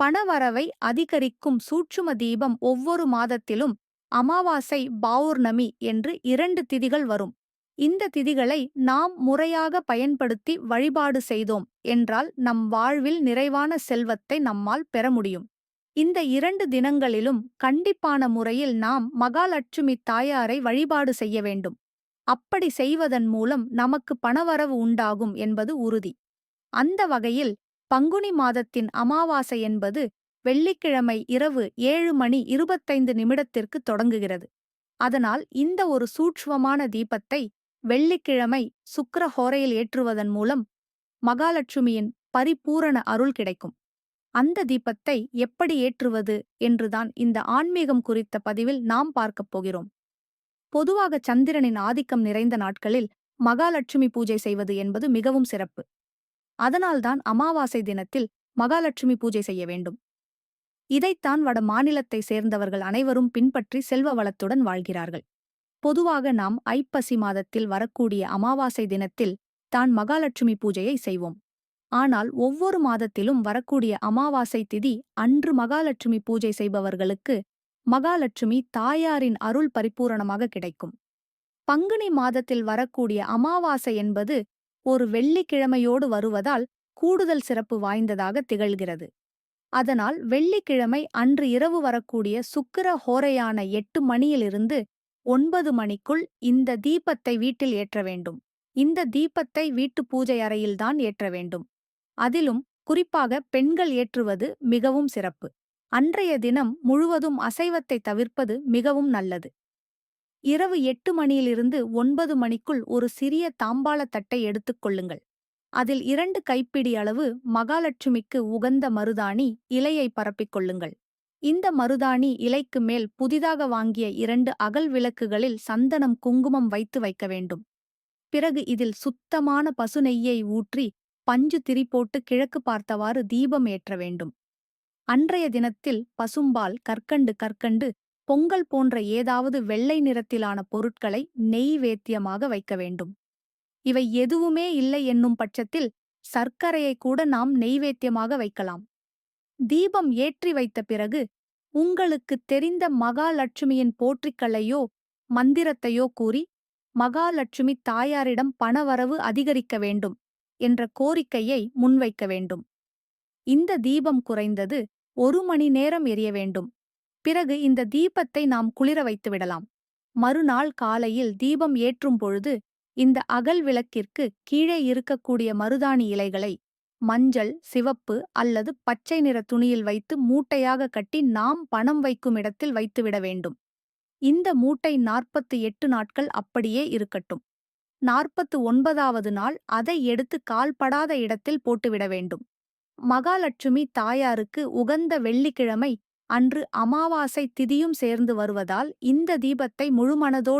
பணவரவை அதிகரிக்கும் சூட்சும தீபம் ஒவ்வொரு மாதத்திலும் அமாவாசை பௌர்ணமி என்று இரண்டு திதிகள் வரும். இந்த திதிகளை நாம் முறையாக பயன்படுத்தி வழிபாடு செய்தோம் என்றால் நம் வாழ்வில் நிறைவான செல்வத்தை நம்மால் பெற முடியும். இந்த இரண்டு தினங்களிலும் கண்டிப்பான முறையில் நாம் மகாலட்சுமி தாயாரை வழிபாடு செய்ய வேண்டும். அப்படி செய்வதன் மூலம் நமக்கு பணவரவு உண்டாகும் என்பது உறுதி. அந்த வகையில் பங்குனி மாதத்தின் அமாவாசை என்பது வெள்ளிக்கிழமை இரவு ஏழு மணி இருபத்தைந்து நிமிடத்திற்கு தொடங்குகிறது. அதனால் இந்த ஒரு சூட்சுமமான தீபத்தை வெள்ளிக்கிழமை சுக்கிர ஹோரையில் ஏற்றுவதன் மூலம் மகாலட்சுமியின் பரிபூரண அருள் கிடைக்கும். அந்த தீபத்தை எப்படி ஏற்றுவது என்றுதான் இந்த ஆன்மீகம் குறித்த பதிவில் நாம் பார்க்கப் போகிறோம். பொதுவாக சந்திரனின் ஆதிக்கம் நிறைந்த நாட்களில் மகாலட்சுமி பூஜை செய்வது என்பது மிகவும் சிறப்பு. அதனால்தான் அமாவாசை தினத்தில் மகாலட்சுமி பூஜை செய்ய வேண்டும். இதைத்தான் வட மாநிலத்தை சேர்ந்தவர்கள் அனைவரும் பின்பற்றி செல்வ வளத்துடன் வாழ்கிறார்கள். பொதுவாக நாம் ஐப்பசி மாதத்தில் வரக்கூடிய அமாவாசை தினத்தில் தான் மகாலட்சுமி பூஜையை செய்வோம். ஆனால் ஒவ்வொரு மாதத்திலும் வரக்கூடிய அமாவாசை திதி அன்று மகாலட்சுமி பூஜை செய்பவர்களுக்கு மகாலட்சுமி தாயாரின் அருள் பரிபூரணமாக கிடைக்கும். பங்குனி மாதத்தில் வரக்கூடிய அமாவாசை என்பது ஒரு வெள்ளிக்கிழமையோடு வருவதால் கூடுதல் சிறப்பு வாய்ந்ததாக திகழ்கிறது. அதனால் வெள்ளிக்கிழமை அன்று இரவு வரக்கூடிய சுக்கிர ஹோரையான எட்டு மணியிலிருந்து ஒன்பது மணிக்குள் இந்த தீபத்தை வீட்டில் ஏற்ற வேண்டும். இந்த தீபத்தை வீட்டு பூஜை அறையில்தான் ஏற்ற வேண்டும். அதிலும் குறிப்பாக பெண்கள் ஏற்றுவது மிகவும் சிறப்பு. அன்றைய தினம் முழுவதும் அசைவத்தை தவிர்ப்பது மிகவும் நல்லது. இரவு எட்டு மணியிலிருந்து ஒன்பது மணிக்குள் ஒரு சிறிய தாம்பாள தட்டை எடுத்துக் கொள்ளுங்கள். அதில் இரண்டு கைப்பிடி அளவு மகாலட்சுமிக்கு உகந்த மருதாணி இலையை பரப்பிக் கொள்ளுங்கள். இந்த மருதாணி இலைக்கு மேல் புதிதாக வாங்கிய இரண்டு அகல் விளக்குகளில் சந்தனம் குங்குமம் வைத்து வைக்க வேண்டும். பிறகு இதில் சுத்தமான பசு நெய்யை ஊற்றி பஞ்சு திரி போட்டு கிழக்கு பார்த்தவாறு தீபம் ஏற்ற வேண்டும். அன்றைய தினத்தில் பசும்பால் கற்கண்டு கற்கண்டு பொங்கல் போன்ற ஏதாவது வெள்ளை நிறத்திலான பொருட்களை நெய்வேத்தியமாக வைக்க வேண்டும். இவை எதுவுமே இல்லை என்னும் பட்சத்தில் சர்க்கரையை கூட நாம் நெய்வேத்தியமாக வைக்கலாம். தீபம் ஏற்றி வைத்த பிறகு உங்களுக்கு தெரிந்த மகாலட்சுமியின் போற்றிக்களையோ மந்திரத்தையோ கூறி மகாலட்சுமி தாயாரிடம் பணவரவு அதிகரிக்க வேண்டும் என்ற கோரிக்கையை முன்வைக்க வேண்டும். இந்த தீபம் குறைந்தது ஒரு மணி நேரம் எரிய வேண்டும். பிறகு இந்த தீபத்தை நாம் குளிர வைத்து விடலாம். மறுநாள் காலையில் தீபம் ஏற்றும் பொழுது இந்த அகல் விளக்கிற்கு கீழே இருக்கக்கூடிய மருதாணி இலைகளை மஞ்சள் சிவப்பு அல்லது பச்சை நிற துணியில் வைத்து மூட்டையாக கட்டி நாம் பணம் வைக்கும் இடத்தில் வைத்துவிட வேண்டும். இந்த மூட்டை நாற்பத்து எட்டு நாட்கள் அப்படியே இருக்கட்டும். நாற்பத்து ஒன்பதாவது நாள் அதை எடுத்து கால்படாத இடத்தில் போட்டுவிட வேண்டும். மகாலட்சுமி தாயாருக்கு உகந்த வெள்ளிக்கிழமை அன்று அமாவாசை திதியும் சேர்ந்து வருவதால் இந்த தீபத்தை முழுமனதோடு